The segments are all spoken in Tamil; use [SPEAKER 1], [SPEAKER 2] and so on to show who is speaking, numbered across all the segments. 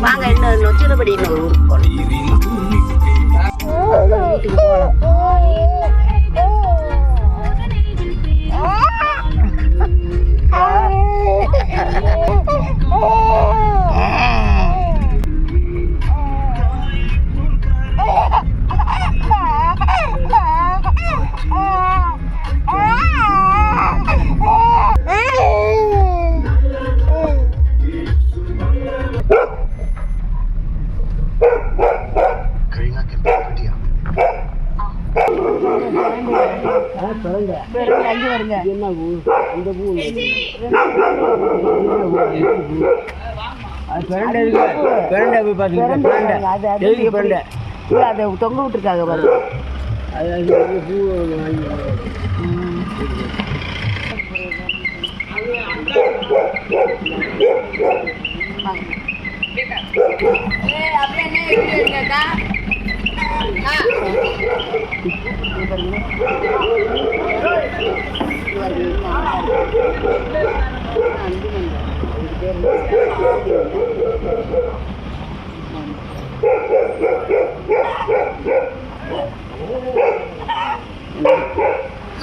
[SPEAKER 1] வாங்க இன்னும் நொச்சிரபடி இன்னொரு ஊருக்கு போகணும் வீட்டுக்கு போகலாம் அங்கே வருங்க
[SPEAKER 2] என்ன பூ இந்த பூ அது பிரண்டை இருக்கு பிரண்டை போய் பார்த்துக்கிட்டேன்
[SPEAKER 1] அதை தொங்க விட்டுருக்காங்க பாருங்க
[SPEAKER 2] அது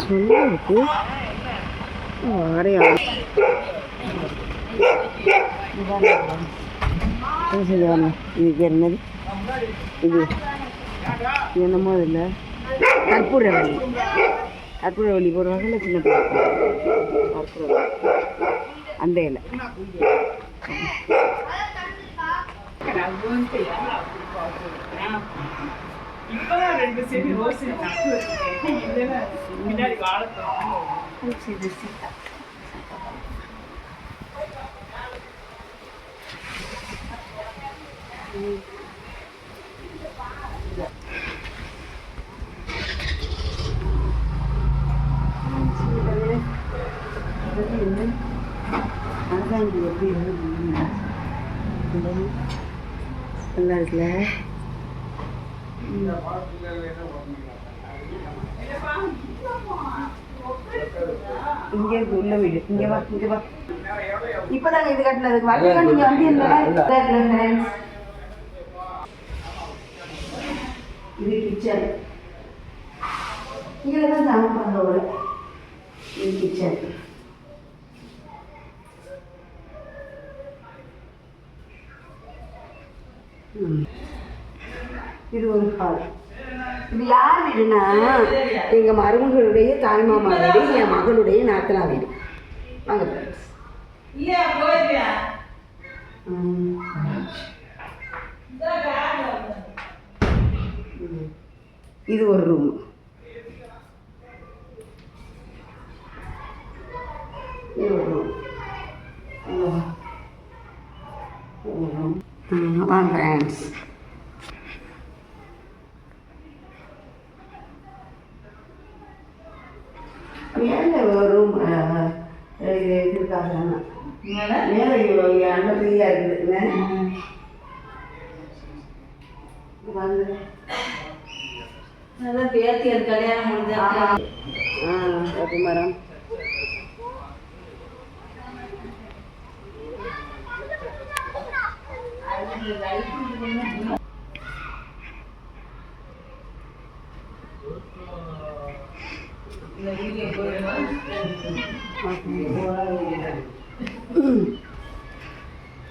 [SPEAKER 1] சொல்லுக்கு வரையா இது பேர் என்னது இது இது என்னமோ இல்லை கற்பூரவள்ளி கற்பூரவள்ளி ஒரு வகையில் சின்ன கற்பூரவள்ளி அந்த இலை அதுதான் இது எப்படி இருக்கு நல்லா இருக்குல்ல? இங்க இருக்கு உள்ள வீடு. இங்க வா இங்க வா. இப்பதாங்க இது கட்டினது வரீங்க நீங்க வந்து இந்த இது கிச்சன் இங்கே தான் சாமி பண்ணுறோம் இது கிச்சன் இது ஒரு ஹால். இது யார் வீடுனா எங்க மருமகளுடைய தாய்மாமா வீடு என் மகளுடைய நாத்தனா வீடு. வாங்க. இது ஒரு ரூம் இது ஒரு ரூம் வாங்க ஃப்ரெண்ட்ஸ் மேலே ரூம் இது இருக்காங்க மேலே? இவ்வளோ அண்ணன் ஃப்ரீயாக இருக்குது. வந்து
[SPEAKER 3] அதான் பேத்தியர் கல்யாணம் முடிஞ்சா
[SPEAKER 1] ஆ மரம்.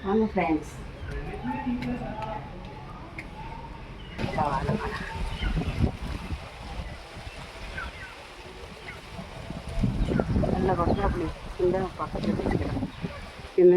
[SPEAKER 1] வாங்க ஃப்ரெண்ட்ஸ் நல்ல கொட்டாப்புளி இந்த பக்கத்துல என்ன?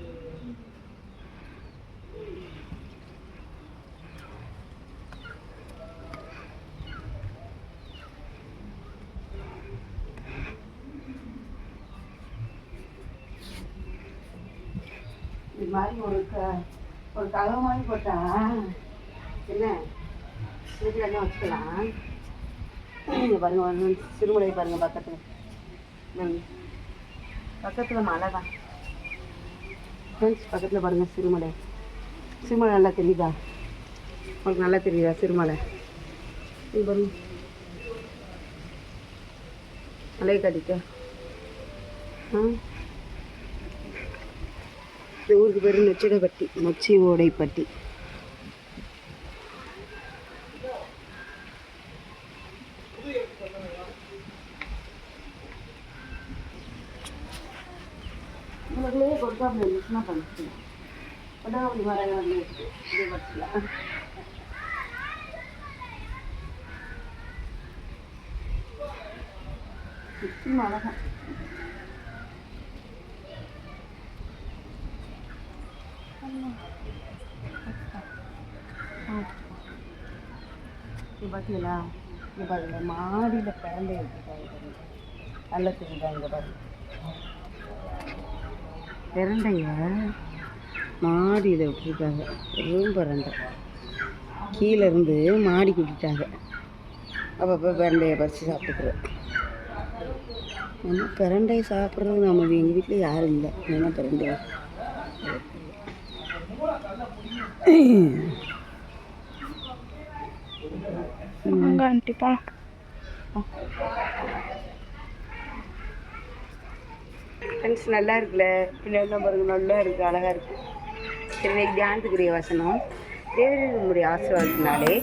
[SPEAKER 1] மாதிரி ஒரு க ஒரு கதவு மாதிரி போட்டா என்ன? வீட்டில் வச்சுக்கலாம். இங்க பாருங்க வந்து சிறுமலை பாருங்க பக்கத்தில். ம். பக்கத்தில் மலை தான். ஃப்ரெண்ட்ஸ் பக்கத்தில் பாருங்க சிறுமலை சிறுமலை நல்லா தெரியுதா? உங்களுக்கு நல்லா தெரியுதா சிறுமலை இது பாருங்க. மலையை காட்டிக்க ஆ இந்த ஊருக்கு பேர் நொச்சிடப்பட்டி நொச்சி ஓடைப்பட்டி. உங்களுக்குள்ளேயே கொடுக்காம இருந்துச்சுன்னா பண்ணிக்கலாம். அப்படி மரம் வந்து இது வச்சுக்கலாம் சுற்றி மழை தான். பார்த்தீங்களா இது பாருங்க மாடியில் பிறந்த வச்சுருக்காங்க நல்லா தெரியுதா இங்கே பாருங்க. பிறண்டைங்க மாடியில் விட்டுருக்காங்க வெறும் பிரண்டை. கீழே இருந்து மாடி விட்டுட்டாங்க அப்பப்போ பிரண்டையை பறித்து சாப்பிட்டுக்குறோம். நம்ம பிரண்டையை சாப்பிட்றது நம்ம எங்கள் வீட்டில் யாரும் இல்லை. என்ன பிரண்டை?
[SPEAKER 4] அங்கே ஆண்டி போகலாம்
[SPEAKER 1] ஃப்ரெண்ட்ஸ் நல்லா இருக்குல்ல? பின்னாடி பாருங்க நல்லா இருக்குது அழகாக இருக்குது சரி இன்னைக்கு தியானத்துக்குரிய வசனம். தேவரின் நம்முடைய ஆசீர்வாதத்தினாலே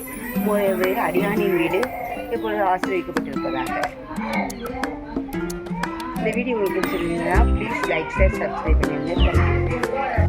[SPEAKER 1] பேர் அடியானின் வீடு எப்பொழுது ஆசீர்வதிக்கப்பட்டிருப்பதாக. இந்த வீடியோ உங்களுக்கு பிடிச்சிருந்தீங்கன்னா ப்ளீஸ் லைக் ஷேர் சப்ஸ்கிரைப் பண்ணிடுங்க.